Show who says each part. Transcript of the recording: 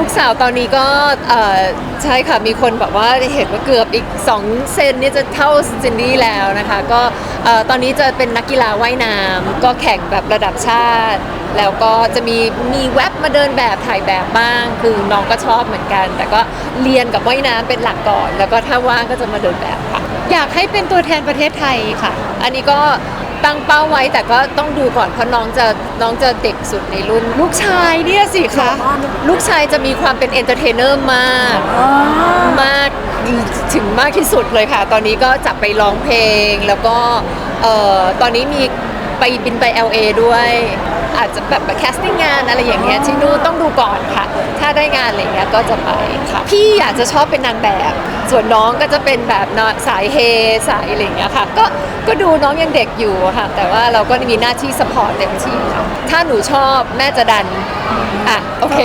Speaker 1: ลูกสาวตอนนี้ก็ใช่ค่ะมีคนแบบว่าเห็นว่าเกือบอีก 2 เซนนี่จะเท่าซินดี้แล้วนะคะ ก็ตอนนี้จะเป็นนักกีฬาว่ายน้ำก็แข่งแบบระดับชาติ แล้วก็จะมีมีแว็บมาเดินแบบถ่ายแบบบ้าง คือน้องก็ชอบเหมือนกัน แต่ก็เรียนกับว่ายน้ำเป็นหลักก่อน แล้วก็ถ้าว่างก็จะมาเดินแบบค่ะ
Speaker 2: อยากให้เป็นตัวแทนประเทศไทยค่ะ
Speaker 1: อันนี้ก็ ตั้งเป้าไว้แต่ก็ต้องดูก่อนเพราะน้องจะน้องจะเด็กสุดในรุ่น ลูกชายเนี่ยสิคะลูกชายจะมีความเป็นเอนเตอร์เทนเนอร์มากมากถึงมากที่สุดเลยค่ะ ตอนนี้ก็จับไปร้องเพลงแล้วก็เอ่อตอนนี้มีไปบินไป LA ด้วย อาจจะแบบแคสติ้งงานอะไรอย่างเงี้ยที่นู่นต้องดูก่อนค่ะ ถ้าได้งานอะไรเงี้ยก็จะไปค่ะพี่อยากจะชอบเป็นนางแบบ ส่วนน้องก็จะเป็นแบบเนาะสายเฮสายอะไรอย่างเงี้ยค่ะ ก็ก็ดูน้องยังเด็กอยู่ค่ะ แต่ว่าเราก็มีหน้าที่สปอร์ตเต็มที่ค่ะถ้าหนูชอบแม่จะดันอะโอเค